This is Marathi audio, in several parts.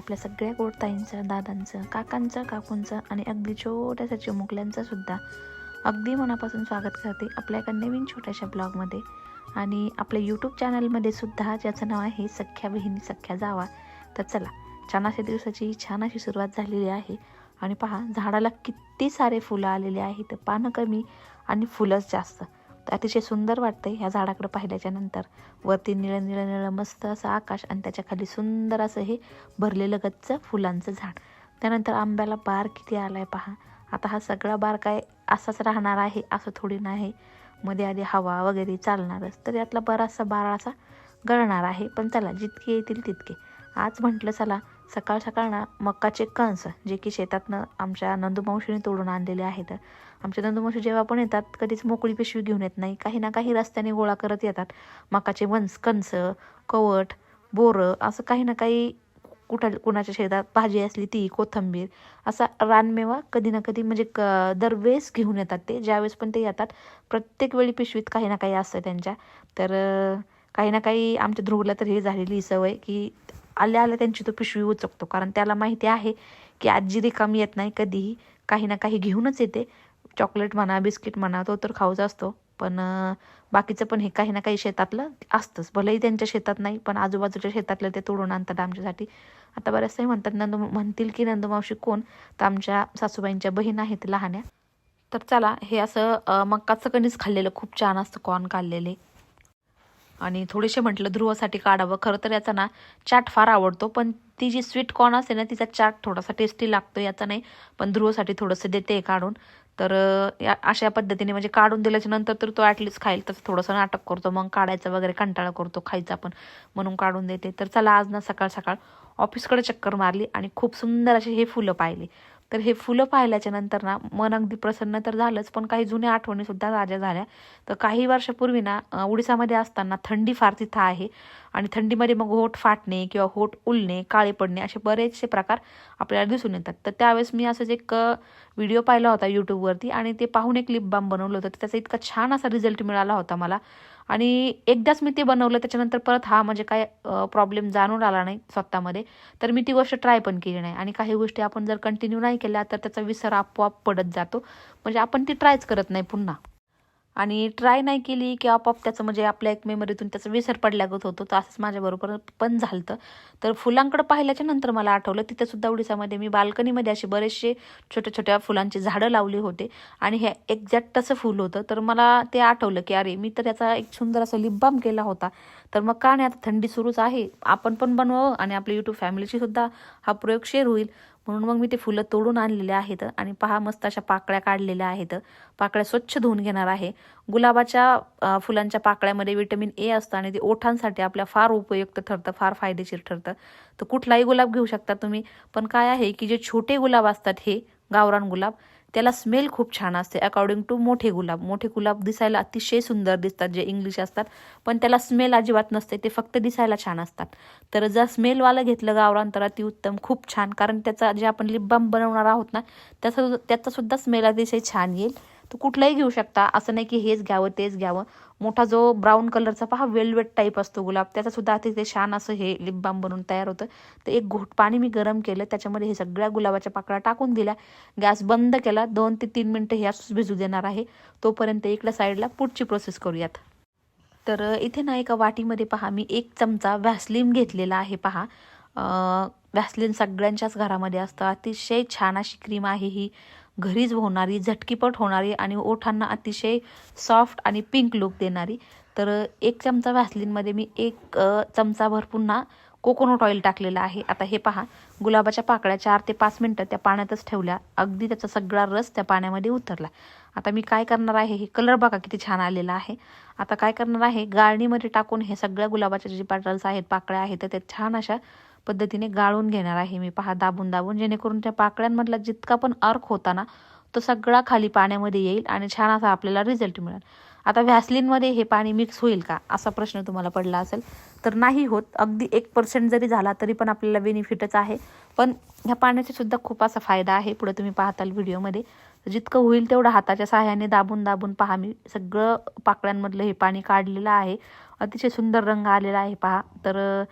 आपल्या सगळ्या गोडताईंचं दादांचं काकांचं काकूंचं आणि अगदी छोट्याशा चिमुकल्यांचं सुद्धा अगदी मनापासून स्वागत करते आपल्या एका नवीन छोट्याशा ब्लॉगमध्ये. आणि आपल्या यूट्यूब चॅनलमध्ये सुद्धा ज्याचं नाव आहे सख्या बहिणी सख्या जावा. तर चला छान अशा दिवसाची छान अशी सुरुवात झालेली आहे. आणि पहा झाडाला किती सारे फुलं आलेले आहेत. पानं कमी आणि फुलंच जास्त. तर अतिशय सुंदर वाटतं ह्या झाडाकडे पाहिल्याच्या नंतर. वरती निळं निळं निळं मस्त असं आकाश आणि त्याच्याखाली सुंदर असं हे भरलेलं गच्च फुलांचं झाड. त्यानंतर आंब्याला बार किती आलाय पहा. आता हा सगळा बार काय असाच राहणार आहे असं थोडी नाही मध्ये आधी हवा वगैरे चालणारच तर यातला बराचसा बार असा गळणार आहे. पण चला जितके येतील तितके. आज म्हटलं चला सकाळ सकाळ ना मक्काचे कंस जे की शेतातनं आमच्या नंदुमावशीने तोडून आणलेले आहेत आमच्या नंदुमावशी जेव्हा पण येतात कधीच मोकळी पिशवी घेऊन येत नाही. काही ना काही रस्त्याने गोळा करत येतात. मकाचे वंस कंस कवट बोरं असं काही ना काही कुठं कुणाच्या शेतात भाजी असली ती कोथंबीर असा रानमेवा कधी ना कधी म्हणजे क दरवेळेस घेऊन येतात ते. ज्यावेळेस पण ते येतात प्रत्येक वेळी पिशवीत काही ना काही असतं त्यांच्या. तर काही ना काही आमच्या ध्रुवला तर हे झालेली ही सवय की आल्या आल्या त्यांची तो पिशवी उचकतो. कारण त्याला माहिती आहे की आजी रिकामी येत नाही कधीही. काही ना काही घेऊनच येते. चॉकलेट म्हणा बिस्किट म्हणा तो तर खाऊच असतो. पण बाकीचं पण हे काही ना काही शेतातलं असतंच. भलेही त्यांच्या शेतात नाही पण आजूबाजूच्या शेतातलं ते तोडून आणतात आमच्यासाठी. आता बऱ्याचशाही म्हणतात नंदू म्हणतील की नंदूमावशी कोण? तर आमच्या सासूबाईंच्या बहीण आहेत लहान्या. तर चला हे असं मक्काचं कणीच खाल्लेलं खूप छान असतं कॉर्न काढलेले. आणि थोडेसे म्हटलं ध्रुवासाठी काढावं. खरं तर याचा ना चाट फार आवडतो पण ती जी स्वीट कॉर्न असते ना तिचा चाट थोडासा टेस्टी लागतो याचा नाही. पण ध्रुवासाठी थोडंसं देते काढून. तर या अशा पद्धतीने म्हणजे काढून दिल्याच्या नंतर तर तो ॲटलिस्ट खाईल. तसं थोडंसं नाटक करतो मग काढायचं वगैरे कंटाळा करतो खायचा पण म्हणून काढून देते. तर चला आज ना सकाळ सकाळ ऑफिसकडे चक्कर मारली आणि खूप सुंदर असे हे फुलं पाहिली. तर हे फुलं पाहिल्याच्या नंतर ना मन अगदी प्रसन्न तर झालंच पण काही जुन्या आठवणी सुद्धा ताज्या झाल्या. तर काही वर्षापूर्वी ना उडीसामध्ये असताना थंडी फार तिथं आहे आणि थंडीमध्ये मग होठ फाटणे किंवा होठ उलणे काळे पडणे असे बरेचसे प्रकार आपल्याला दिसून येतात. तर त्यावेळेस मी असंच एक व्हिडिओ पाहिला होता यूट्यूबवरती आणि ते पाहून एक लिप बाम बनवलं होतं. तर त्याचा इतका छान असा रिझल्ट मिळाला होता मला. आणि एकदाच मी ते बनवलं त्याच्यानंतर परत हा म्हणजे काय प्रॉब्लेम जाणून आला नाही स्वतःमध्ये. तर मी ती गोष्ट ट्राय पण केली नाही. आणि काही गोष्टी आपण जर कंटिन्यू नाही केल्या तर त्याचा विसर आपोआप पडत जातो. म्हणजे आपण ती ट्रायच करत नाही पुन्हा. आणि ट्राय नाही केली की आपोआप त्याचं म्हणजे आपल्या एक मेमरीतून त्याचं विसर पडल्यागत होतो. तर असंच माझ्याबरोबर पण झालं तर फुलांकडं पाहिल्याच्या नंतर मला आठवलं तिथंसुद्धा उडीसामध्ये मी बाल्कनीमध्ये असे बरेचसे छोट्या छोट्या फुलांची झाडं लावली होते आणि हे एक्झॅक्ट तसं फुल होतं. तर मला ते आठवलं की अरे मी तर याचा एक सुंदर असा लिपबाम केला होता. तर मग का नाही आता थंडी सुरूच आहे आपण पण बनवावं आणि आपल्या यूट्यूब फॅमिलीशी सुद्धा हा प्रयोग शेअर होईल. म्हणून मग मी ते फुलं तोडून आणलेले आहेत आणि पहा मस्त अशा पाकळ्या काढलेल्या आहेत. पाकळ्या स्वच्छ धुवून घेणार आहे. गुलाबाच्या फुलांच्या पाकळ्यामध्ये विटॅमिन ए असतं आणि ते ओठांसाठी आपल्या फार उपयुक्त ठरतं फार फायदेशीर ठरतं. तर कुठलाही गुलाब घेऊ शकता तुम्ही. पण काय आहे की जे छोटे गुलाब असतात हे गावरान गुलाब त्याला स्मेल खूप छान असते अकॉर्डिंग टू मोठे गुलाब. मोठे गुलाब दिसायला अतिशय सुंदर दिसतात जे इंग्लिश असतात. पण त्याला स्मेल अजिबात नसते ते फक्त दिसायला छान असतात. तर जर स्मेलवालं घेतलं गावरान तर अतिउत्तम खूप छान. कारण त्याचा जे आपण लिप बाम बनवणार आहोत ना त्याचा त्याचासुद्धा स्मेल अतिशय छान येईल. तर कुठलाही घेऊ शकता. असं नाही की हेच घ्यावं तेच घ्यावं. मोठा जो ब्राऊन कलरचा पहा वेलवेट टाईप असतो गुलाब. त्याचा सुद्धा अतिशय छान असं हे लिप बाम तयार होतं. तर एक घोट पाणी मी गरम केलं. त्याच्यामध्ये हे सगळ्या गुलाबाच्या पाकळ्या टाकून दिल्या. गॅस बंद केला. दोन ते तीन मिनटं हे असंच भिजू देणार आहे. तोपर्यंत इकडल्या साईडला पुढची प्रोसेस करूयात. तर इथे ना एका वाटीमध्ये पहा मी एक चमचा व्हॅसलिन घेतलेला आहे पहा. व्हॅसलिन सगळ्यांच्याच घरामध्ये असतं. अतिशय छान अशी क्रीम आहे ही. घरीच होणारी झटकीपट होणारी आणि ओठांना अतिशय सॉफ्ट आणि पिंक लुक देणारी. तर एक चमचा व्हॅसलिनमध्ये मी एक चमचाभर पुन्हा कोकोनट ऑइल टाकलेलं आहे. आता हे पहा गुलाबाच्या पाकळ्या चार ते पाच मिनटं त्या पाण्यातच ठेवल्या. अगदी त्याचा सगळा रस त्या पाण्यामध्ये उतरला. आता मी काय करणार आहे हे कलर बघा किती छान आलेला आहे. आता काय करणार आहे गाळणीमध्ये टाकून हे सगळ्या गुलाबाच्या जे पॅटल्स आहेत पाकळ्या आहेत तर त्या छान अशा पद्धतीने गाळून घेणार आहे मी. पहा दाबून दाबून. जेणेकरून त्या पाकळ्यांमधला जितका पण अर्क होता ना तो सगळा खाली पाण्यामध्ये येईल आणि छान असा आपल्याला रिझल्ट मिळेल. आता व्हॅसलिनमध्ये हे पाणी मिक्स होईल का? असा प्रश्न तुम्हाला पडला असेल. तर नाही होत. अगदी एक पर्सेंट जरी झाला तरी पण आपल्याला बेनिफिटच आहे. पण ह्या पाण्याचा सुद्धा खूप असा फायदा आहे. पुढे तुम्ही पाहताल व्हिडिओमध्ये जितकं होईल तेवढं हाताच्या सहाय्याने दाबून दाबून पहा. मी सगळं पाकळ्यांमधलं हे पाणी काढलेलं आहे. अतिशय सुंदर रंग आलेला आहे. पहा. तर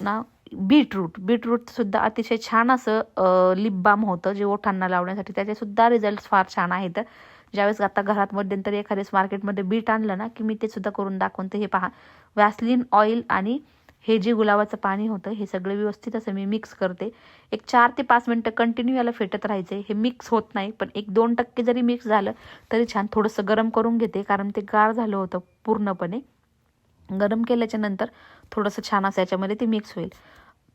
ना बीटरूट. बीटरूटसुद्धा अतिशय छान असं लिप बाम होतं जे ओठांना लावण्यासाठी. त्याचेसुद्धा रिझल्ट फार छान आहेत. ज्यावेळेस आता घरात मध्यंतरी एखाद्याच मार्केटमध्ये बीट आणलं ना की मी ते सुद्धा करून दाखवते हे पहा. वॅसलिन ऑइल आणि हे जे गुलाबाचं पाणी होतं हे सगळं व्यवस्थित असं मी मिक्स करते. एक चार ते पाच मिनटं कंटिन्यू याला फेटत राहायचे. हे मिक्स होत नाही पण एक दोन टक्के जरी मिक्स झालं तरी छान थोडंसं गरम करून घेते कारण ते गार झालं होतं पूर्णपणे. गरम केल्याच्यानंतर थोडंसं छान असं याच्यामध्ये ते मिक्स होईल.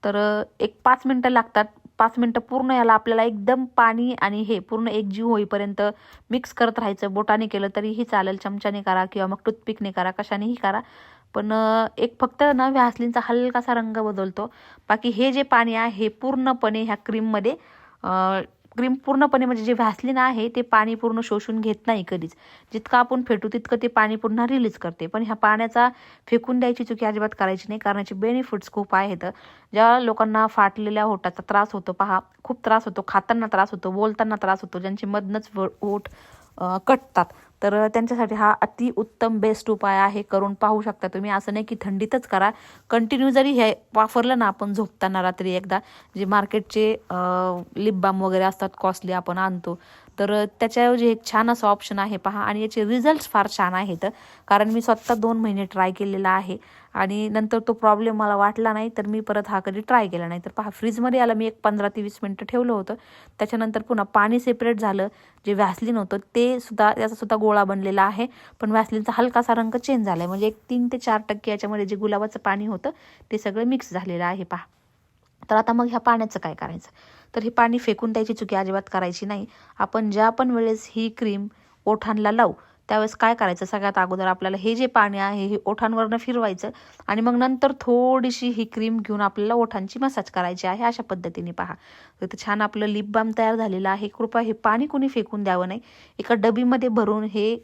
तर एक पाच मिनटं लागतात. पाच मिनटं पूर्ण याला आपल्याला एकदम पाणी आणि हे पूर्ण एकजीव होईपर्यंत मिक्स करत राहायचं. बोटाने केलं तरीही चालेल. चमच्याने करा किंवा मग टूथपिकने करा कशानेही करा. पण एक फक्त ना व्हॅसलिनचा हलकासा रंग बदलतो. बाकी हे जे पाणी आहे हे पूर्णपणे ह्या क्रीममध्ये क्रीम पूर्णपणे म्हणजे जे व्हॅसलिन आहे ते पाणी पूर्ण शोषून घेत नाही कधीच. जितकं आपण फेटू तितकं ते पाणी पुन्हा रिलीज करते. पण ह्या पाण्याचा फेकून द्यायची चुकी अजिबात करायची नाही कारण याचे बेनिफिट्स खूप आहेत. ज्या लोकांना फाटलेल्या ओठाचा त्रास होतो पहा खूप त्रास होतो खाताना त्रास होतो बोलताना त्रास होतो ज्यांचे मधनच व- ओठ कटतात. तर त्यांच्यासाठी हा अति उत्तम बेस्ट उपाय आहे करून पाहू शकता तुम्ही. असं नाही की थंडीतच करा. कंटिन्यू जरी हे वापरलं ना आपण झोपताना रात्री एकदा जे मार्केटचे लिप बाम वगैरे असतात कॉस्टली आपण आणतो तर त्याच्याऐवजी एक छान असं ऑप्शन आहे पहा. आणि याचे रिझल्ट्स फार छान आहेत. कारण मी स्वतः दोन महिने ट्राय केलेला आहे. आणि नंतर तो प्रॉब्लेम मला वाटला नाही तर मी परत हा कधी ट्राय केला नाही. तर पहा फ्रीजमध्ये याला मी एक पंधरा ते वीस मिनटं ठेवलं होतं. त्याच्यानंतर पुन्हा पाणी सेपरेट झालं. जे व्हॅसलिन होतं ते सुद्धा त्याचा सुद्धा गोळा बनलेला आहे. पण व्हॅसलिनचा हलकासा रंग चेंज झाला आहे म्हणजे एक तीन ते चार टक्के याच्यामध्ये जे गुलाबाचं पाणी होतं ते सगळं मिक्स झालेलं आहे पहा. तर आता मग ह्या पाण्याचं काय करायचं? तर हे पाणी फेकून द्यायची चुकी अजिबात करायची नाही. आपण ज्या पण वेळेस ही क्रीम ओठांना लावू त्यावेळेस काय करायचं? सगळ्यात अगोदर आपल्याला हे जे पाणी आहे हे ओठांवरनं फिरवायचं आणि मग नंतर थोडीशी ही क्रीम घेऊन आपल्याला ओठांची मसाज करायची आहे अशा पद्धतीने पहा. तर छान आपलं लिप बाम तयार झालेलं आहे. कृपया हे पाणी कोणी फेकून द्यावं नाही. एका डबीमध्ये भरून हे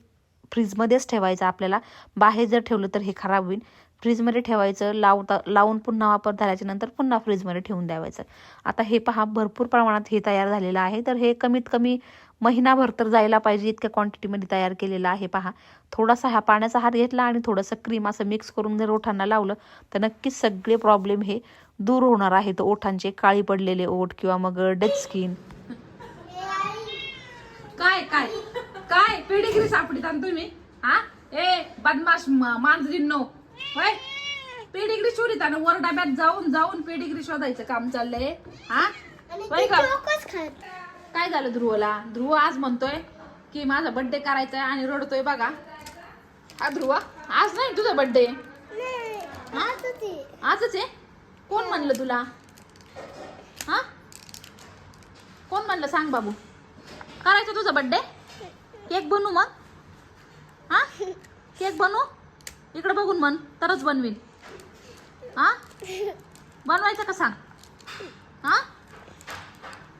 फ्रीजमध्येच ठेवायचं आपल्याला. बाहेर जर ठेवलं तर हे खराब होईल. फ्रीजमध्ये ठेवायचं लावता लावून पुन्हा वापर झाल्याच्यानंतर पुन्हा फ्रीजमध्ये ठेवून द्यावायचं. आता हे पहा भरपूर प्रमाणात हे तयार झालेलं आहे. तर हे कमीत कमी महिनाभर तर जायला पाहिजे इतक्या क्वांटिटीमध्ये तयार केलेलं आहे पहा. थोडासा ह्या पाण्याचा हात घेतला आणि थोडंसं क्रीम असं मिक्स करून जर ओठांना लावलं तर नक्कीच सगळे प्रॉब्लेम हे दूर होणार आहेत. ओठांचे काळी पडलेले ओठ किंवा मग डेड स्किन काय काय? काय? पिढीगिरी सापडीत तुम्ही? हा? ए बदमाश मांजरी नो होय? पेडिग्री चोरीत आणि वर डब्यात जाऊन जाऊन पेडिग्री शोधायचं काम चाललंय. हा? होय का? काय झालं ध्रुवला? ध्रुव आज म्हणतोय की माझा बर्थडे करायचा आहे आणि रडतोय बघा. हा ध्रुव? आज नाही तुझा बर्थडे आजच आहे. कोण म्हणलं तुला? हा? कोण म्हणलं? सांग बाबू. करायचं तुझा बर्थडे केक बनवू मग? हा? केक बनवू इकडे बघून म्हण तरच बनवीन. हा? बनवायचं का सांग? हा?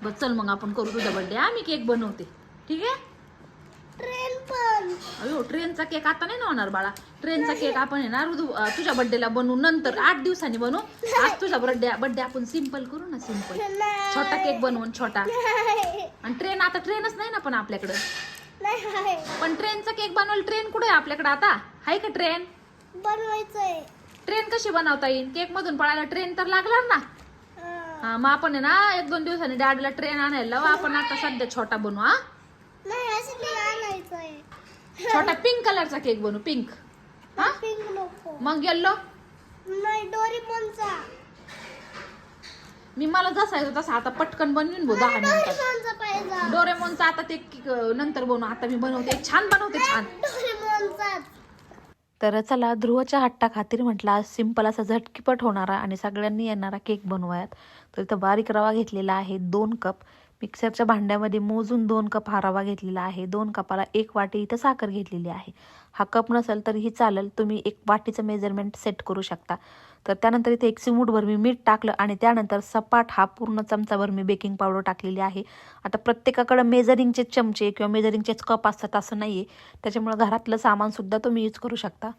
बस चल मग आपण करू तुझा बर्थडे आम्ही केक बनवते. ठीक आहे? ट्रेन पण. अयो ट्रेनचा केक आता नाही ना होणार बाळा. ट्रेनचा केक आपण अं, तुझ्या बर्थडेला बनवू. नंतर आठ दिवसांनी बनवू. आज तुझा बर्थडे बर्थडे आपण सिंपल करू ना सिंपल छोटा केक बनवून छोटा. आणि ट्रेन आता ट्रेनच नाही ना पण आपल्याकडं. पण ट्रेनचा केक बनवायला ट्रेन कुठे आहे आपल्याकडे आता? आहे का ट्रेन बनवायचंय. ट्रेन कशी बनवता येईल? केक मधून पळायला ट्रेन तर लागणार ना? हा. मग आपण आहे ना एक दोन दिवसांनी डॅडीला ट्रेन आणायला लावू. आपण आता सध्या छोटा बनवू हा? नाही असं नाही आणायचंय. छोटा पिंक कलरचा केक बनवू पिंक हा? पिंक नको. मग येल्लो नाही डोरीमोनचा मी मला जसा येतो तसा आता पटकन बनवीन भाऊ दहा मिनिटात डोरीमोनचा पाहिजे. डोरेमोनचा आता ते नंतर बनवू. आता मी बनवते छान बनवते छान. डोरीमोनचाच तर चला ध्रुवच्या हट्टा खातीर म्हटलं आज सिंपल असा झटकीपट होणारा आणि सगळ्यांनी येणारा केक बनवूयात. तर इथं बारीक रवा घेतलेला आहे दोन कप. मिक्सरच्या भांड्यामध्ये मोजून दोन कप हा रवा घेतलेला आहे. दोन कपाला एक वाटी इथं साखर घेतलेली आहे. हा कप नसेल तरीही चालेल तुम्ही एक वाटीचं मेजरमेंट सेट करू शकता. तर त्यानंतर इथे एक चिमूटभर मी मीठ टाकलं आणि त्यानंतर सपाट हा पूर्ण चमचाभर मी बेकिंग पावडर टाकलेली आहे. आता प्रत्येकाकडं मेजरिंगचे चमचे किंवा मेजरिंगचेच कप असतात असं नाही आहे त्याच्यामुळं घरातलं सामानसुद्धा तुम्ही यूज करू शकता.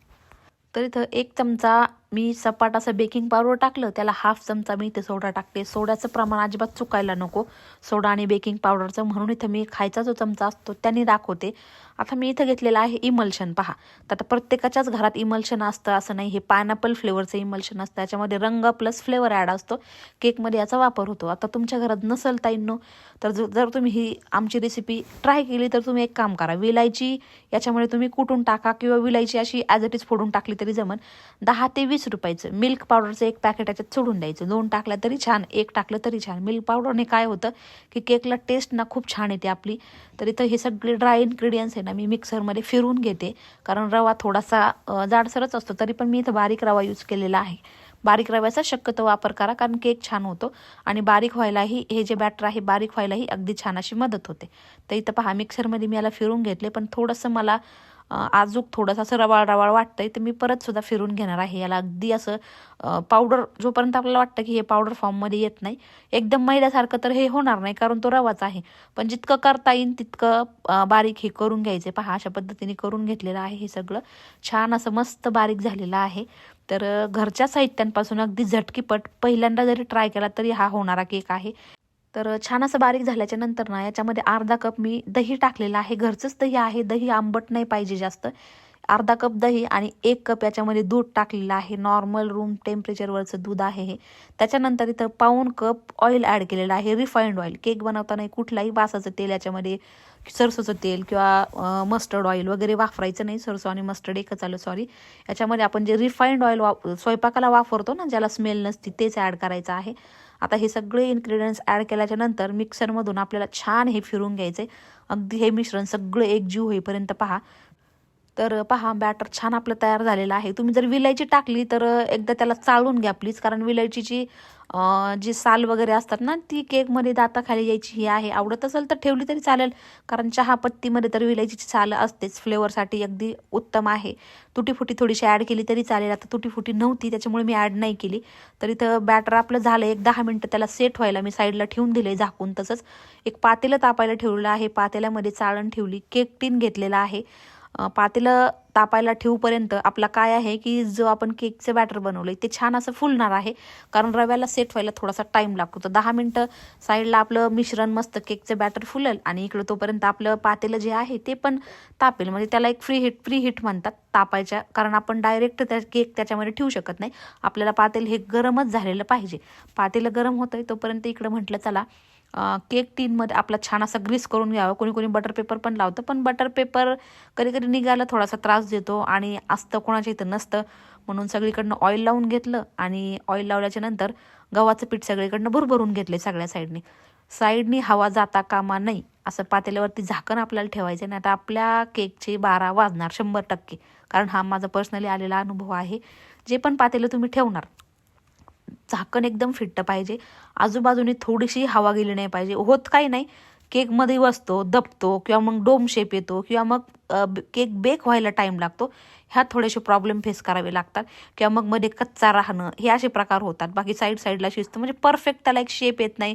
तर इथं एक चमचा मी सपाट असं बेकिंग पावडर टाकलं त्याला हाफ चमचा मी इथे सोडा टाकते. सोड्याचं प्रमाण अजिबात चुकायला नको. सोडा आणि बेकिंग पावडरचं म्हणून इथं मी खायचा जो चमचा असतो त्याने दाखवते. आता मी इथं घेतलेलं आहे इमल्शन पहा. तर आता प्रत्येकाच्याच घरात इमल्शन असतं असं नाही. हे पायनॅपल फ्लेवरचं इमल्शन असतं. याच्यामध्ये रंग प्लस फ्लेवर ॲड असतो. केकमध्ये याचा वापर होतो. आता तुमच्या घरात नसेल ताईंनो तर जर जर तुम्ही ही आमची रेसिपी ट्राय केली तर तुम्ही एक काम करा. विलायची याच्यामध्ये तुम्ही कुटून टाका किंवा विलायची अशी ॲज इट इज फोडून टाकली तरी जमन. दहा ते वीस वीस रुपयाचं. मिल्क पावडरचं एक पॅकेट याच्यात सोडून द्यायचं. दोन टाकलं तरी छान एक टाकलं तरी छान. मिल्क पावडरने काय होतं की केकला टेस्ट ना खूप छान येते आपली. तर इथं हे सगळे ड्राय इन्ग्रेडियंट्स आहे ना मी मिक्सरमध्ये फिरून घेते. कारण रवा थोडासा जाडसरच असतो तरी पण मी इथं बारीक रवा यूज केलेला आहे. बारीक रव्याचा शक्यतो वापर करा कारण केक छान होतो. आणि बारीक व्हायलाही हे जे बॅटर आहे बारीक व्हायलाही अगदी छान अशी मदत होते. तर इथं पहा मिक्सरमध्ये मी याला फिरून घेतले पण थोडंसं मला आजूक थोडंसं असं रवाळ रवाळ वाटतंय तर मी परत सुद्धा फिरून घेणार आहे. याला अगदी असं पावडर जोपर्यंत आपल्याला वाटतं की हे पावडर फॉर्ममध्ये येत नाही एकदम मैद्यासारखं तर हे होणार नाही कारण तो रवाच आहे. पण जितकं करता येईल तितकं बारीक हे करून घ्यायचे. पहा अशा पद्धतीने करून घेतलेलं आहे हे सगळं. छान असं मस्त बारीक झालेलं आहे. तर घरच्या साहित्यांपासून अगदी झटकीपट पहिल्यांदा जरी ट्राय केला तरी हा होणारा केक आहे. तर छान असं बारीक झाल्याच्यानंतर ना याच्यामध्ये अर्धा कप मी दही टाकलेलं आहे. घरचंच दही आहे. दही आंबट नाही पाहिजे जास्त. अर्धा कप दही आणि एक कप याच्यामध्ये दूध टाकलेलं आहे. नॉर्मल रूम टेम्परेचरवरचं दूध आहे हे. त्याच्यानंतर इथं पाऊन कप ऑइल ॲड केलेलं आहे. रिफाईंड ऑइल केक बनवताना कुठलाही वासाचं तेल याच्यामध्ये सरसोचं तेल किंवा मस्टर्ड ऑइल वगैरे वापरायचं नाही. सरसो आणि मस्टर्ड एकच आलं सॉरी याच्यामध्ये आपण जे रिफाईंड ऑइल वाप स्वयंपाकाला वापरतो ना ज्याला स्मेल नसते तेच ॲड करायचं आहे. आता हे सगळे इन्ग्रेडियंट्स ॲड केल्याच्यानंतर मिक्सरमधून आपल्याला छान हे फिरून घ्यायचे. अगदी हे मिश्रण सगळं एकजीव होईपर्यंत पहा. तर पहा बॅटर छान आपलं तयार झालेलं आहे. तुम्ही जर विलायची टाकली तर एकदा त्याला चाळून घ्या प्लीज कारण विलायचीची जी साल वगैरे असतात ना ती केकमध्ये दाताखाली यायची ही आहे. आवडत असेल तर ठेवली तरी चालेल. कारण चहा पत्तीमध्ये तर विलायचीची साल असतेच. फ्लेवरसाठी अगदी उत्तम आहे. तुटीफुटी थोडीशी ॲड केली तरी चालेल. आता तुटीफुटी नव्हती त्याच्यामुळे मी ॲड नाही केली. तर इथं बॅटर आपलं झालं. एक दहा मिनटं त्याला सेट व्हायला मी साईडला ठेवून दिले झाकून तसंच. एक पातेलं तापायला ठेवलेलं आहे. पातेल्यामध्ये चाळण ठेवली. केक टीन घेतलेला आहे. पातेलं तापायला ठेवूपर्यंत आपला काय आहे की जो आपण केकचं बॅटर बनवलं ते छान असं फुलणार आहे. कारण रव्याला सेट व्हायला थोडासा टाईम लागतो. तर दहा मिनटं साईडला आपलं मिश्रण मस्त केकचं बॅटर फुलेल आणि इकडं तोपर्यंत आपलं पातेलं जे आहे ते पण तापेल. म्हणजे त्याला एक फ्री हिट फ्री हिट म्हणतात तापायच्या. कारण आपण डायरेक्ट त्या केक त्याच्यामध्ये ठेवू शकत नाही. आपल्याला पातेल हे गरमच झालेलं पाहिजे. पातेलं गरम होतंय तोपर्यंत इकडं म्हटलं चला केक टीनमध्ये आपला छान असा ग्रीस करून घ्यावा. कोणी कोणी बटर पेपर पण लावतं पण बटर पेपर कधी कधी निघायला थोडासा त्रास देतो आणि असतं कोणाच्या इथं नसतं. म्हणून सगळीकडनं ऑइल लावून घेतलं आणि ऑइल लावल्याच्या नंतर गव्हाचं पीठ सगळीकडनं भरभरून घेतले सगळ्या साईडने साईडनी हवा जाता कामा नाही असं पातेल्यावरती झाकण आपल्याला ठेवायचं नाही. आता आपल्या केकचे बारा वाजणार शंभर टक्के. कारण हा माझा पर्सनली आलेला अनुभव आहे. जे पण पातेलं तुम्ही ठेवणार झाकण एकदम फिट्ट पाहिजे. आजूबाजूने थोडीशी हवा गेली नाही पाहिजे. होत काही नाही. केकमध्ये बसतो दबतो किंवा मग डोम शेप येतो किंवा मग केक बेक व्हायला टाईम लागतो. ह्या थोडेसे प्रॉब्लेम फेस करावे लागतात. किंवा मग मध्ये कच्चा राहणं हे असे प्रकार होतात. बाकी साईड साईडला शिजतं म्हणजे परफेक्ट त्याला एक शेप येत नाही.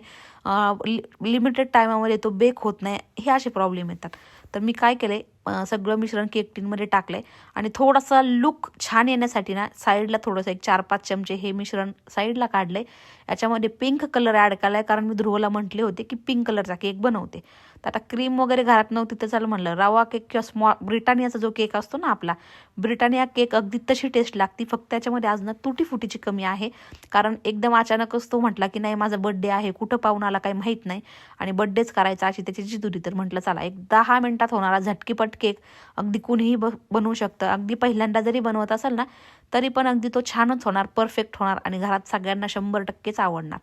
लिमिटेड टायमामध्ये तो बेक होत नाही. हे असे प्रॉब्लेम येतात. तर मी काय केलं आहे सगळं मिश्रण केक टीनमध्ये टाकलं आहे आणि थोडासा लुक छान येण्यासाठी ना साईडला थोडंसं एक चार पाच चमचे हे मिश्रण साईडला काढलं आहे याच्यामध्ये पिंक कलर ॲड केला आहे कारण मी ध्रुवला म्हटले होते की पिंक कलरचा केक बनवते. तर आता क्रीम वगैरे घरात नव्हती तर चालू म्हणलं रवा केक किंवा स्मॉ ब्रिटानियाचा जो केक असतो ना आपला ब्रिटानिया केक अगदी तशी टेस्ट लागती. फक्त त्याच्यामध्ये आज ना तुटी फुटीची कमी आहे. कारण एकदम अचानकच तो म्हटला की नाही माझा बड्डे आहे कुठं पाहून आला काही माहीत नाही. आणि बड्डेच करायचा अशी त्याची जिदुरी. तर म्हटलं चला एक दहा मिनिटात होणारा झटकीपट केक अगदी कुणीही ब बनवू शकतं. अगदी पहिल्यांदा जरी बनवत असेल ना तरी पण अगदी तो छानच होणार परफेक्ट होणार आणि घरात सगळ्यांना शंभर टक्केच आवडणार.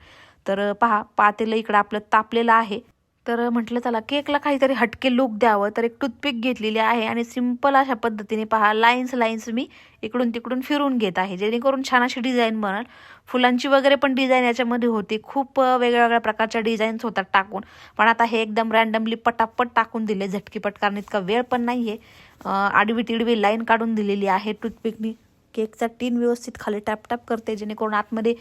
तर पहा पातेलं इकडं आपलं तापलेलं आहे. तर म्हटलं चला केकला काहीतरी हटके लुक द्यावं. तर एक टूथपिक घेतलेली आहे आणि सिंपल अशा पद्धतीने पहा लाईन्स लाईन्स मी इकडून तिकडून फिरून घेत आहे. जेणेकरून छान अशी डिझाईन बनल. फुलांची वगैरे पण डिझाईन याच्यामध्ये होती. खूप वेगळ्या वेगळ्या प्रकारच्या डिझाईन्स होतात टाकून. पण आता हे एकदम रॅन्डमली पटापट टाकून दिले. झटकीपट कारण इतका वेळ पण नाही आहे आडवी तिडवी लाईन काढून दिलेली आहे टूथपिकनी. केकचा टीन व्यवस्थित खाली टॅप टॅप करते जेणेकरून आतमध्ये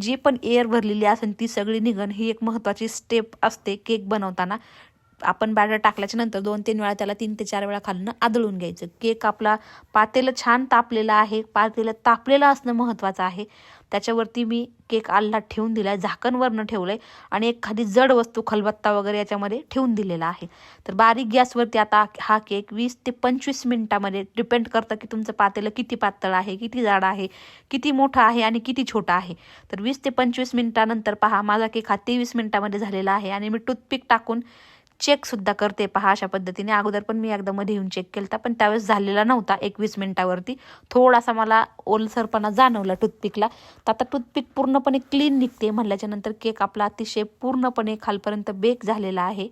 जी पण एअर भरलेली असेल ती सगळी निघन ही एक महत्त्वाची स्टेप असते केक बनवताना. आपण बॅटर टाकल्याच्या नंतर दोन तीन वेळा त्याला तीन ते चार वेळा खालनं आदळून घ्यायचं. केक आपला पातेलं छान तापलेलं आहे पातेलं तापलेलं असणं महत्त्वाचं आहे. त्याच्यावरती मी केक आल्ला ठेवून दिला आहे झाकणवरनं ठेवलं आहे आणि एखादी जड वस्तू खलबत्ता वगैरे याच्यामध्ये ठेवून दिलेला आहे. तर बारीक गॅसवरती आता हा केक वीस ते पंचवीस मिनिटामध्ये डिपेंड करतं की तुमचं पातेलं किती पातळ आहे किती जाड आहे किती मोठं आहे आणि किती छोटं आहे. तर वीस ते पंचवीस मिनिटानंतर पहा माझा केक हा तेवीस मिनिटामध्ये झालेला आहे आणि मी टूथपिक टाकून चेकसुद्धा करते पहा अशा पद्धतीने. अगोदर पण मी एकदा मध्ये येऊन चेक केला होता पण त्यावेळेस झालेला नव्हता एकवीस मिनिटावरती. थोडासा मला ओलसरपणा जाणवला टूथपिकला. तर आता टूथपिक पूर्णपणे क्लीन निघते म्हणल्याच्या नंतर केक आपला अतिशय पूर्णपणे खालपर्यंत बेक झालेला आहे.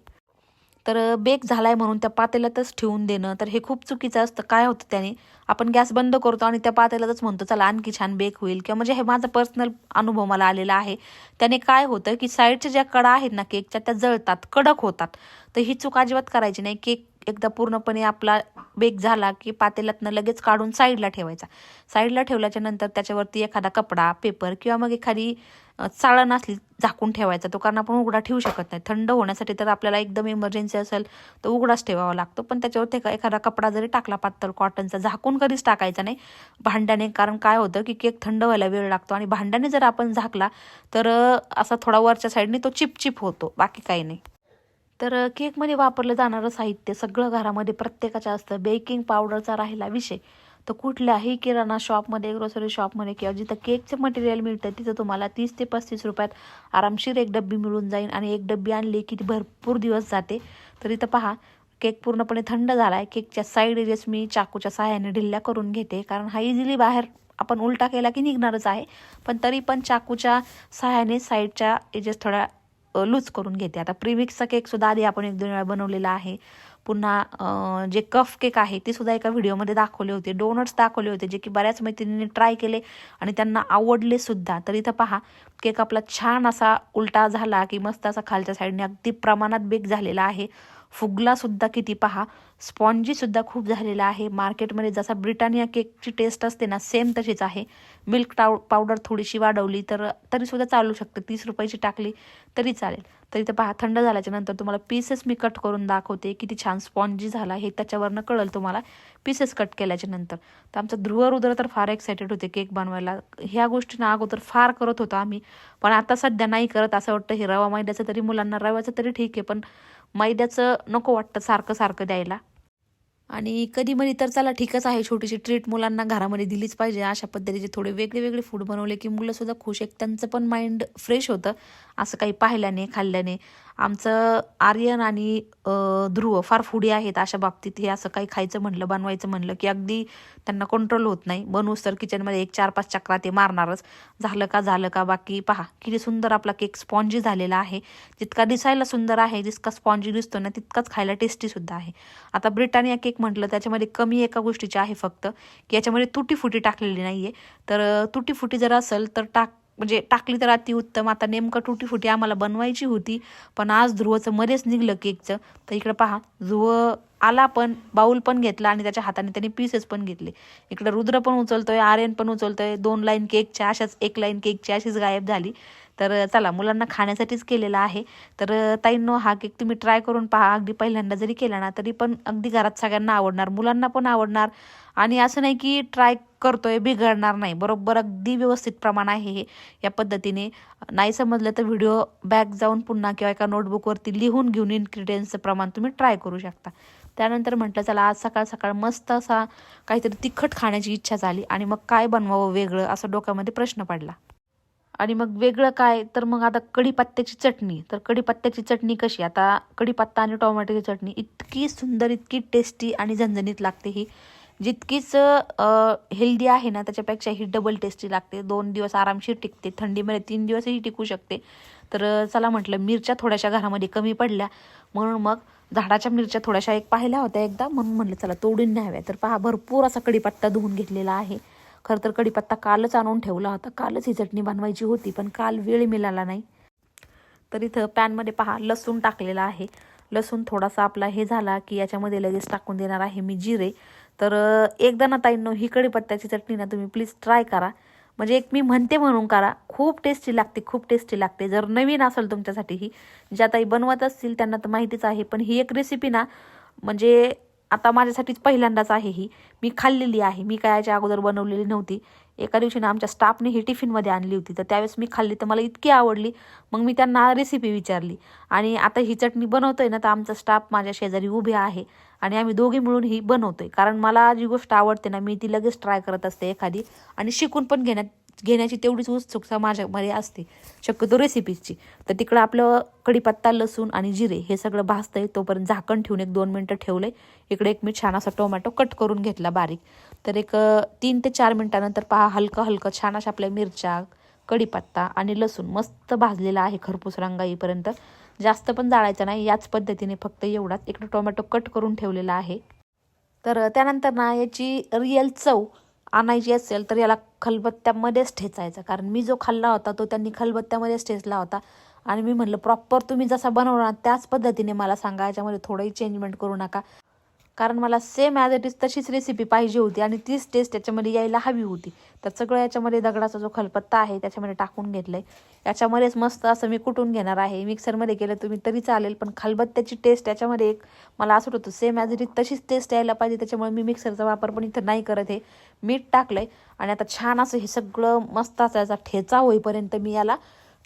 तर बेक झालाय म्हणून त्या पातेल्यातच ठेवून देणं. तर हे खूप चुकीचं असतं. काय होतं त्याने? आपण गॅस बंद करतो आणि त्या पातेल्यातच म्हणतो चला आणखी छान बेक होईल. किंवा म्हणजे हे माझा पर्सनल अनुभव मला आलेला आहे. त्याने काय होतं की साईडच्या ज्या कडा आहेत ना केकच्या त्या जळतात कडक होतात. तर ही चूक अजिबात करायची नाही. केक एकदा पूर्णपणे आपला बेक झाला की पातेल्यातनं लगेच काढून साईडला ठेवायचा. साईडला ठेवल्याच्या नंतर त्याच्यावरती एखादा कपडा पेपर किंवा मग एखादी चाळण असली झाकून ठेवायचा तो कारण आपण उघडा ठेवू शकत नाही. थंड होण्यासाठी तर आपल्याला एकदम इमर्जन्सी असेल तर उघडाच ठेवावा लागतो. पण त्याच्यावरती एका- एखादा कपडा जरी टाकला पातळ कॉटनचा झाकून कधीच टाकायचा नाही. भांड्याने कारण काय होतं की केक थंड व्हायला वेळ लागतो आणि भांड्याने जर आपण झाकला तर असा थोडा वरच्या साईडने तो चिपचिप होतो बाकी काही नाही. तर केकमध्ये वापरलं जाणारं साहित्य सगळं घरामध्ये प्रत्येकाच्या असतं. बेकिंग पावडरचा राहिला विषय. तर कुठल्याही किराणा शॉपमध्ये ग्रोसरी शॉपमध्ये किंवा जिथं केकचं मटेरियल मिळतं तिथं तुम्हाला तीस ते पस्तीस रुपयात आरामशीर एक डब्बी मिळून जाईल आणि एक डब्बी आणली की ती भरपूर दिवस जाते. तर इथं पहा केक पूर्णपणे थंड झाला आहे केकच्या साईड एजेस मी चाकूच्या सहाय्याने ढिल्ल्या करून घेते. कारण हा इझिली बाहेर आपण उलटा केला की निघणारच आहे. पण तरी पण चाकूच्या सहाय्याने साईडच्या एजेस थोड्या लूज करून घेते. आता प्रीमिक्सचा केकसुद्धा आधी आपण एक दोन वेळा बनवलेला आहे. पुन्हा जे कफ केक आहे ते सुद्धा एका व्हिडिओमध्ये दाखवले होते. डोनट्स दाखवले होते जे की बऱ्याच मैत्रिणींनी ट्राय केले आणि त्यांना आवडले सुद्धा. तर इथं पहा केक आपला छान असा उलटा झाला की मस्त असा खालच्या साईडने अगदी प्रमाणात बेक झालेला आहे. फुगलासुद्धा किती पहा. स्पॉन्जीसुद्धा खूप झालेला आहे. मार्केटमध्ये जसा ब्रिटानिया केकची टेस्ट असते ना सेम तशीच आहे. मिल्क टाव पावडर थोडीशी वाढवली तर तरीसुद्धा चालू शकते. तीस रुपयाची टाकली तरी चालेल. तरी तर पहा थंड झाल्याच्यानंतर तुम्हाला पीसेस मी कट करून दाखवते. किती छान स्पॉन्जी झाला हे त्याच्यावरनं कळेल तुम्हाला पीसेस कट केल्याच्यानंतर. तर आमचं ध्रुव रुद्र तर फार एक्सायटेड होते केक बनवायला. ह्या गोष्टींना अगोदर फार करत होतो आम्ही. पण आता सध्या नाही करत. असं वाटतं हे रवा मैद्याचं तरी मुलांना रव्याचं तरी ठीक आहे. पण मैद्याचं नको वाटतं सारखं सारखं द्यायला. आणि कधी मधी तर चला ठीकच आहे छोटीशी ट्रीट मुलांना घरामध्ये दिलीच पाहिजे. अशा पद्धतीचे थोडे वेगळे वेगळे फूड बनवले की मुलंसुद्धा खुश एक त्यांचं पण माइंड फ्रेश होतं. असं काही पाहिल्याने खाल्ल्याने आमचं आर्यन आणि ध्रुव फार फुडी आहेत अशा बाबतीत हे असं काही खायचं म्हणलं बनवायचं म्हणलं की अगदी त्यांना कंट्रोल होत नाही. बनवूस तर किचनमध्ये एक चार पाच चक्रा ते मारणारच. झालं का झालं का बाकी पहा. किती सुंदर आपला केक स्पॉन्जी झालेला आहे. जितका दिसायला सुंदर आहे जितका स्पॉन्जी दिसतो ना तितकाच खायला टेस्टीसुद्धा आहे. आता ब्रिटानिया केक म्हटलं त्याच्यामध्ये कमी एका गोष्टीची आहे फक्त की याच्यामध्ये तुटी फुटी टाकलेली आहे तर तुटीफुटी तुटी फुटी जर असेल तर टाक म्हणजे टाकली तर अतिउत्तम आता नेमकं तुटी फुटी आम्हाला बनवायची होती पण आज ध्रुवचं मध्येच निघलं केकचं. तर इकडं पहा ध्रुव आला पण बाऊल पण घेतला आणि त्याच्या हाताने त्याने पीसेस पण घेतले. इकडं रुद्र पण उचलतोय आर्यन पण उचलतोय दोन लाईन केकच्या अशाच एक लाईन केकची अशीच गायब झाली. तर चला मुलांना खाण्यासाठीच केलेला आहे. तर ताईंनो हा केक तुम्ही ट्राय करून पहा. अगदी पहिल्यांदा जरी केला ना तरी पण अगदी घरात सगळ्यांना आवडणार मुलांना पण आवडणार. आणि असं नाही की ट्राय करतोय बिघडणार नाही. बरोबर अगदी व्यवस्थित प्रमाण आहे हे. या पद्धतीने नाही समजलं तर व्हिडिओ बॅक जाऊन पुन्हा किंवा एका नोटबुकवरती लिहून घेऊन इन्ग्रिडियंट्सचं प्रमाण तुम्ही ट्राय करू शकता. त्यानंतर म्हटलं चला आज सकाळ सकाळ मस्त असा काहीतरी तिखट खाण्याची इच्छा झाली आणि मग काय बनवावं वेगळं? असं डोक्यामध्ये प्रश्न पडला. आणि मग वेगळं काय? तर मग आता कढीपत्त्याची चटणी. तर कढीपत्त्याची चटणी कशी? आता कढीपत्ता आणि टोमॅटोची चटणी इतकी सुंदर इतकी टेस्टी आणि झणझणीत लागते ही. जितकीच हेल्दी आहे ना त्याच्यापेक्षा ही डबल टेस्टी लागते. दोन दिवस आरामशीर टिकते. थंडीमध्ये तीन दिवसही टिकू शकते. तर चला म्हटलं मिरच्या थोड्याशा घरामध्ये कमी पडल्या. म्हणून मग झाडाच्या मिरच्या थोड्याशा एक पाहिल्या होत्या एकदा. म्हणून म्हटलं चला तोडून न्याव्या. तर पहा भरपूर असा कडीपत्ता धुवून घेतलेला आहे. खरं तर कढीपत्ता कालच आणून ठेवला होता. कालच ही चटणी बनवायची होती पण काल वेळ मिळाला नाही. तर इथं पॅनमध्ये पहा लसूण टाकलेला आहे. लसूण थोडासा आपला हे झाला की याच्यामध्ये लगेच टाकून देणार आहे मी जिरे. तर एकदा ना ताईंनो ही कढीपत्त्याची चटणी ना तुम्ही प्लीज ट्राय करा. म्हणजे एक मी म्हणते म्हणून करा. खूप टेस्टी लागते खूप टेस्टी लागते. जर नवीन असेल तुमच्यासाठी ही ज्या ताई बनवत असतील त्यांना तर माहितीच आहे. पण ही एक रेसिपी ना म्हणजे आता माझ्यासाठीच पहिल्यांदाच आहे ही. मी खाल्लेली आहे. मी काय याच्या अगोदर बनवलेली नव्हती. एका दिवशी ना आमच्या स्टाफने ही टिफिनमध्ये आणली होती. तर त्यावेळेस मी खाल्ली तर मला इतकी आवडली. मग मी त्यांना रेसिपी विचारली. आणि आता ही चटणी बनवतोय ना तर आमचा स्टाफ माझ्या शेजारी उभे आहे. आणि आम्ही दोघे मिळून ही बनवतोय. कारण मला जी गोष्ट आवडते ना मी ती लगेच ट्राय करत असते एखादी. आणि शिकून पण घेण्यात घेण्याची तेवढीच उत्सुकता माझ्यामध्ये असते. शक्यतो रेसिपीजची तर तिकडं आपलं कढीपत्ता लसूण आणि जिरे हे सगळं भाजतंय. तोपर्यंत झाकण ठेवून एक दोन मिनटं ठेवलंय. इकडे एक मी छान असा टोमॅटो कट करून घेतला बारीक. तर एक तीन ते चार मिनटानंतर पहा हलकं हलकं छान अशा आपल्या मिरच्या कढीपत्ता आणि लसूण मस्त भाजलेला आहे खरपूस रंगा येईपर्यंत. जास्त पण जाळायचं नाही. याच पद्धतीने फक्त एवढाच. इकडं टोमॅटो कट करून ठेवलेला आहे. तर त्यानंतर ना याची रिअल चव आणायची असेल तर याला खलबत्त्यामध्येच ठेचायचा. कारण मी जो खाल्ला होता तो त्यांनी खलबत्त्यामध्येच ठेचला होता. आणि मी म्हटलं प्रॉपर तुम्ही जसा बनवला त्याच पद्धतीने मला सांगा. याच्यामध्ये थोडंही चेंजमेंट करू नका. कारण मला सेम ॲज इट इज तशीच रेसिपी पाहिजे होती आणि तीच टेस्ट त्याच्यामध्ये यायला हवी होती. तर सगळं याच्यामध्ये दगडाचा जो खलपत्ता आहे त्याच्यामध्ये टाकून घेतलं आहे याच्यामध्येच मस्त असं मी कुटून घेणार आहे. मिक्सरमध्ये केलं तुम्ही तरी चालेल पण खलबत्त्याची टेस्ट याच्यामध्ये एक मला असं होतं सेम ॲज इट इज तशीच टेस्ट यायला पाहिजे. त्याच्यामुळे मी मिक्सरचा वापर पण इथं नाही करत आहे. मीठ टाकलं आहे आणि आता छान असं हे सगळं मस्त असं याचा ठेचा होईपर्यंत मी याला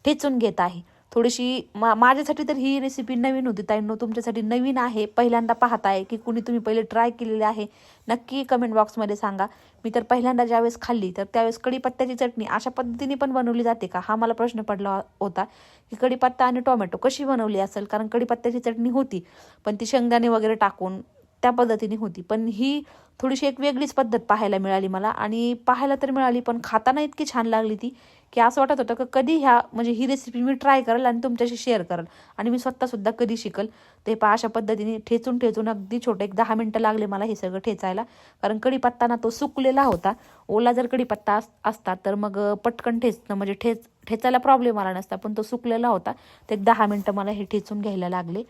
ठेचून घेत आहे. थोडीशी मा माझ्यासाठी तर ही रेसिपी नवीन होती ताईंनो. तुमच्यासाठी नवीन आहे पहिल्यांदा पाहताय आहे की कुणी तुम्ही पहिले ट्राय केलेली आहे नक्की कमेंट बॉक्समध्ये सांगा. मी तर पहिल्यांदा ज्यावेळेस खाल्ली तर त्यावेळेस कढीपत्त्याची चटणी अशा पद्धतीने पण बनवली जाते का? हा मला प्रश्न पडला होता की कढीपत्ता आणि टोमॅटो कशी बनवली असेल? कारण कढीपत्त्याची चटणी होती पण ती शेंगदाणे वगैरे टाकून त्या पद्धतीने होती. पण ही थोडीशी एक वेगळीच पद्धत पाहायला मिळाली मला आणि पाहायला तर मिळाली पण खाताना इतकी छान लागली ती की असं वाटत होतं की कधी ह्या म्हणजे ही रेसिपी मी ट्राय करेल आणि तुमच्याशी शेअर करेल आणि मी स्वतःसुद्धा कधी शिकल. ते पहा अशा पद्धतीने ठेचून ठेचून अगदी छोटे एक दहा मिनटं लागले मला हे सगळं ठेचायला. कारण कढीपत्ता ना तो सुकलेला होता. ओला जर कढीपत्ता अस असता तर मग पटकन ठेचणं म्हणजे ठेच ठेचायला प्रॉब्लेम आला नसता पण तो सुकलेला होता. ते एक दहा मिनटं मला हे ठेचून घ्यायला लागले.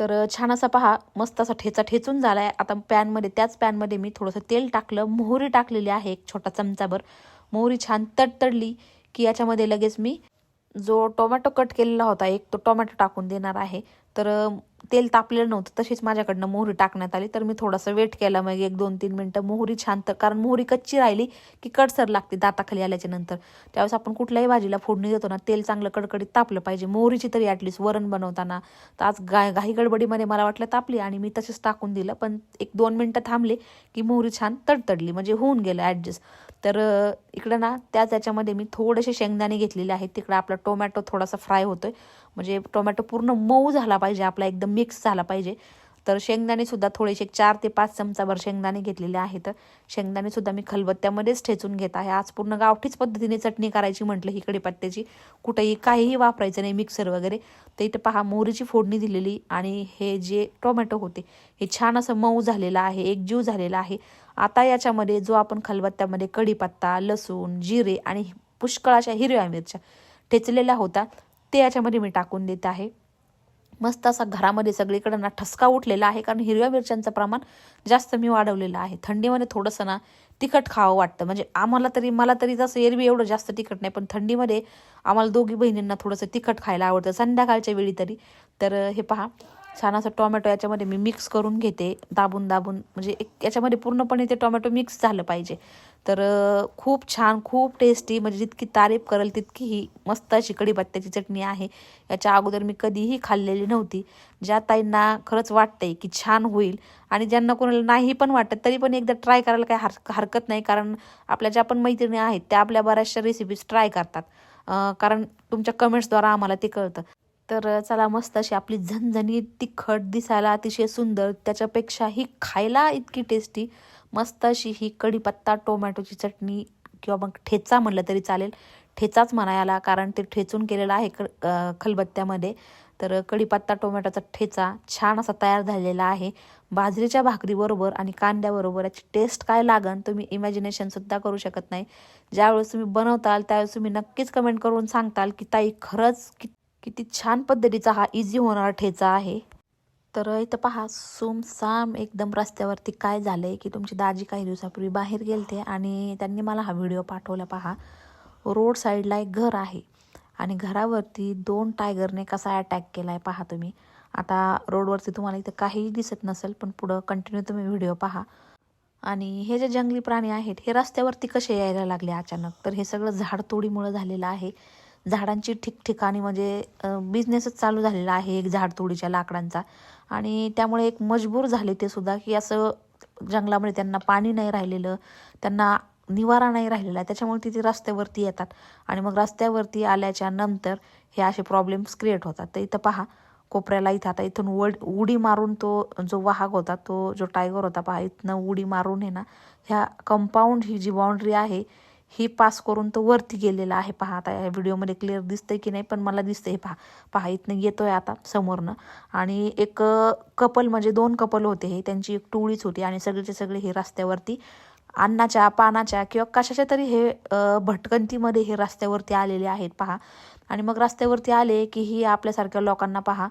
तर छान असा पहा मस्त असा ठेचा ठेचून झाला आहे आता पॅनमध्ये त्याच पॅनमध्ये मी थोडंसं तेल टाकलं. मोहरी टाकलेली आहे एक छोटा चमचाभर. मोहरी छान तडतडली की याच्यामध्ये लगेच मी जो टोमॅटो कट केलेला होता एक तो टोमॅटो टाकून देणार आहे. तर तेल तापलेलं नव्हतं. तशीच माझ्याकडनं मोहरी टाकण्यात आली. तर मी थोडासा वेट केला. मग एक दोन तीन मिनटं मोहरी छान तर कारण मोहरी कच्ची राहिली की कडसर लागते दाताखाली आल्याच्यानंतर. त्यावेळेस आपण कुठल्याही भाजीला फोडणी देतो ना तेल चांगलं कडकडीत तापलं पाहिजे. मोहरीची तरी ॲटलिस्ट वरण बनवताना. तर आज गा घाई गडबडीमध्ये मला वाटलं तापली आणि मी तसेच टाकून दिलं. पण एक दोन मिनटं थांबले की मोहरी छान तडतडली. म्हणजे होऊन गेलं ॲडजस्ट तर इकडं ना त्याच याच्यामध्ये मी थोडेसे शेंगदाणे घेतलेले आहेत. तिकडं आपला टोमॅटो थोडासा फ्राय होतोय. म्हणजे टोमॅटो पूर्ण मऊ झाला पाहिजे. आपला एकदम मिक्स झाला पाहिजे. तर शेंगदाणे सुद्धा थोडेसे एक चार ते पाच चमचाभर शेंगदाणे घेतलेले आहेत. शेंगदाणे सुद्धा मी खलबत्त्यामध्येच ठेचून घेत आहे. आज पूर्ण गावठीच पद्धतीने चटणी करायची म्हटलं ही कढीपत्त्याची. कुठेही काहीही वापरायचं नाही मिक्सर वगैरे. तर इथं पहा मोहरीची फोडणी दिलेली आणि हे जे टोमॅटो होते हे छान असं मऊ झालेलं आहे एकजीव झालेला आहे. आता याच्यामध्ये जो आपण खलबत्त्यामध्ये कढीपत्ता लसूण जिरे आणि पुष्कळ अशा हिरव्या मिरच्या ठेचलेल्या होता ते याच्यामध्ये मी टाकून देत आहे. मस्त असा घरामध्ये सगळीकडे ना ठसका उठलेला आहे कारण हिरव्या मिरच्यांचं प्रमाण जास्त मी वाढवलेलं आहे. थंडीमध्ये थोडंसं ना तिखट खावं वाटतं. म्हणजे आम्हाला तरी मला तरी जसं एरवी एवढं जास्त तिखट नाही पण थंडीमध्ये आम्हाला दोघी बहिणींना थोडंसं तिखट खायला आवडतं. संध्याकाळच्या वेळी तरी. तर हे पहा छान असं टोमॅटो याच्यामध्ये मी मिक्स करून घेते दाबून दाबून. म्हणजे एक याच्यामध्ये पूर्णपणे ते टोमॅटो मिक्स झालं पाहिजे. तर खूप छान खूप टेस्टी म्हणजे जितकी तारीफ करेल तितकी ही मस्त अशी कढीपत्त्याची चटणी आहे. याच्या अगोदर मी कधीही खाल्लेली नव्हती. ज्या ताईंना खरंच वाटतंय की छान होईल आणि ज्यांना कोणाला नाही पण वाटत तरी पण एकदा ट्राय करायला काही हर हरकत नाही. कारण आपल्या ज्या पण मैत्रिणी आहेत त्या आपल्या बऱ्याचशा रेसिपीज ट्राय करतात. कारण तुमच्या कमेंट्सद्वारा आम्हाला ते कळतं. तर चला मस्त अशी आपली झणझणीत तिखट दिसायला अतिशय सुंदर त्याच्यापेक्षाही खायला इतकी टेस्टी मस्त अशी ही कढीपत्ता टोमॅटोची चटणी किंवा मग ठेचा म्हणलं तरी चालेल. ठेचाच म्हणायला कारण ते ठेचून केलेलं आहे क खलबत्त्यामध्ये. तर कढीपत्ता टोमॅटोचा ठेचा छान असा तयार झालेला आहे. बाजरीच्या भाकरीबरोबर आणि कांद्याबरोबर याची टेस्ट काय लागन तुम्ही इमॅजिनेशनसुद्धा करू शकत नाही. ज्यावेळेस तुम्ही बनवताल त्यावेळेस तुम्ही नक्कीच कमेंट करून सांगताल की ताई खरंच कि किती छान पद्धतीचा हा इझी होणारा ठेचा आहे. तर इथं पहा सुमसाम एकदम रस्त्यावरती काय झालं आहे की तुमची दाजी काही दिवसापूर्वी बाहेर गेलते आणि त्यांनी मला हा व्हिडिओ पाठवला पहा. रोड साईडला एक घर आहे आणि घरावरती दोन टायगरने कसा अटॅक केला आहे पहा तुम्ही. आता रोडवरती तुम्हाला इथं काहीही दिसत नसेल पण पुढं कंटिन्यू तुम्ही व्हिडिओ पहा. आणि हे जे जंगली प्राणी आहेत हे रस्त्यावरती कसे यायला लागले अचानक? तर हे सगळं झाडतोडीमुळं झालेलं आहे. झाडांची ठिकठिकाणी म्हणजे बिझनेसच चालू झालेला आहे एक झाडतोडीच्या लाकडांचा. आणि त्यामुळे एक मजबूर झाले ते सुद्धा की असं जंगलामध्ये त्यांना पाणी नाही राहिलेलं त्यांना निवारा नाही राहिलेला त्याच्यामुळे तिथे रस्त्यावरती येतात. आणि मग रस्त्यावरती आल्याच्यानंतर हे असे प्रॉब्लेम्स क्रिएट होतात. तर इथं पहा कोपऱ्याला इथं आता इथून वड उडी मारून तो जो वाहक होता तो जो टायगर होता पहा इथनं उडी मारून आहे ना ह्या कंपाऊंड ही जी बाउंड्री आहे ही पास करून तो वरती गेलेला आहे. पहा आता या व्हिडिओमध्ये क्लिअर दिसतंय की नाही पण मला दिसतंय. पहा पहा इथनं येतोय आता समोरनं. आणि एक कपल म्हणजे दोन कपल होते हे. त्यांची एक टोळीच होती आणि सगळेचे सगळे हे रस्त्यावरती अन्नाच्या पानाच्या किंवा कशाच्या तरी हे भटकंतीमध्ये हे रस्त्यावरती आलेले आहेत. पहा. आणि मग रस्त्यावरती आले की ही आपल्यासारख्या लोकांना पहा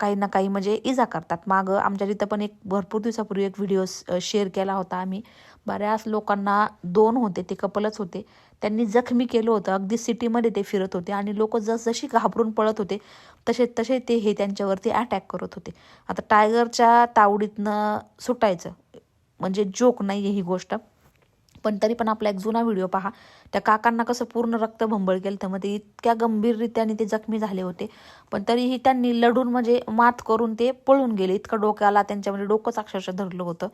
काही ना काही म्हणजे इजा करतात. मागं आमच्या तिथं पण एक भरपूर दिवसापूर्वी एक व्हिडिओ शेअर केला होता आम्ही. बऱ्याच लोकांना दोन होते ते कपलच होते. त्यांनी जखमी केलं होतं. अगदी सिटीमध्ये ते फिरत होते आणि लोक जसजशी घाबरून पळत होते तसे तसे ते हे त्यांच्यावरती अटॅक करत होते. आता टायगरच्या तावडीतनं सुटायचं. म्हणजे जोक नाही आहे ही गोष्ट. पण तरी पण आपला एक जुना व्हिडिओ पहा. त्या काकांना कसं पूर्ण रक्त भंबळ केलं तर मग ते इतक्या गंभीररित्याने ते जखमी झाले होते. पण तरीही त्यांनी लढून म्हणजे मात करून ते पळून गेले. इतकं डोक्याला त्यांच्यामध्ये डोकंच अक्षरशः धरलं होतं.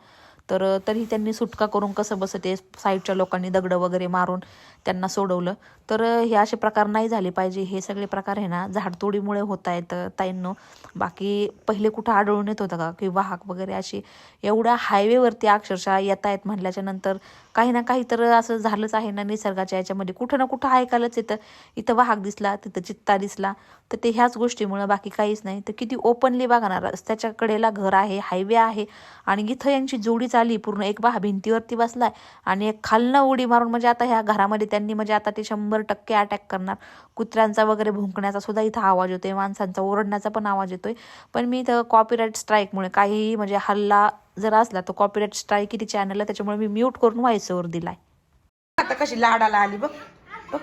तर तरीही त्यांनी सुटका करून कसं बसं ते साईडच्या लोकांनी दगडं वगैरे मारून त्यांना सोडवलं. तर हे असे प्रकार नाही झाले पाहिजे. हे सगळे प्रकार आहे ना झाडतोडीमुळे होत आहेत ताईंनो. बाकी पहिले कुठं आढळून येत होतं का? की वाहक वगैरे अशी एवढ्या हायवेवरती अक्षरशः येत आहेत म्हटल्याच्या नंतर काही ना काही तर असं झालंच आहे ना निसर्गाच्या याच्यामध्ये. कुठं ना कुठं ऐकायलाच येतं. इथं वाहक दिसला तिथं चित्ता दिसला. तर ते ह्याच गोष्टीमुळं बाकी काहीच नाही. तर किती ओपनली बघा ना रस्त्याच्या कडेला घर आहे हायवे आहे आणि इथं यांची जोडी चालली पूर्ण एक बहा भिंतीवरती बसलाय आणि एक खालनं उडी मारून म्हणजे आता ह्या घरामध्ये त्यांनी म्हणजे आता ते शंभर टक्के अटॅक करणार. कुत्र्यांचा वगैरे भुंकण्याचा सुद्धा इथं आवाज येतोय माणसांचा ओरडण्याचा पण आवाज येतोय. पण मी इथं कॉपीराईट स्ट्राईकमुळे काहीही म्हणजे हल्ला जर असला तर कॉपीराईट स्ट्राईक किती चॅनलला त्याच्यामुळे मी म्यूट करून व्हायसवर दिलाय. आता कशी लाडाला आली बघ बघ.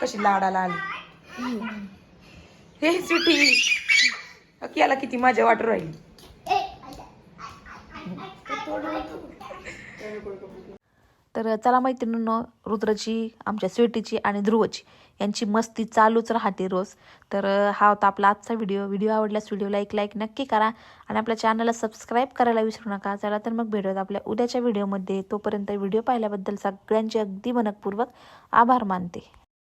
कशी लाडाला आली. हे सुटी. याला किती मजा वाटू राहील. तर चला मैत्रिणींनो रुद्रची आमच्या स्वीटीची आणि ध्रुवची यांची मस्ती चालूच राहते रोज. तर हा होता आपला आजचा व्हिडिओ व्हिडिओ आवडल्यास व्हिडिओला एक लाईक नक्की करा आणि आपल्या चॅनलला सबस्क्राईब करायला विसरू नका. चला तर मग भेटूयात आपल्या उद्याच्या व्हिडिओमध्ये तोपर्यंत व्हिडिओ पाहिल्याबद्दल सगळ्यांचे अगदी मनपूर्वक आभार मानते.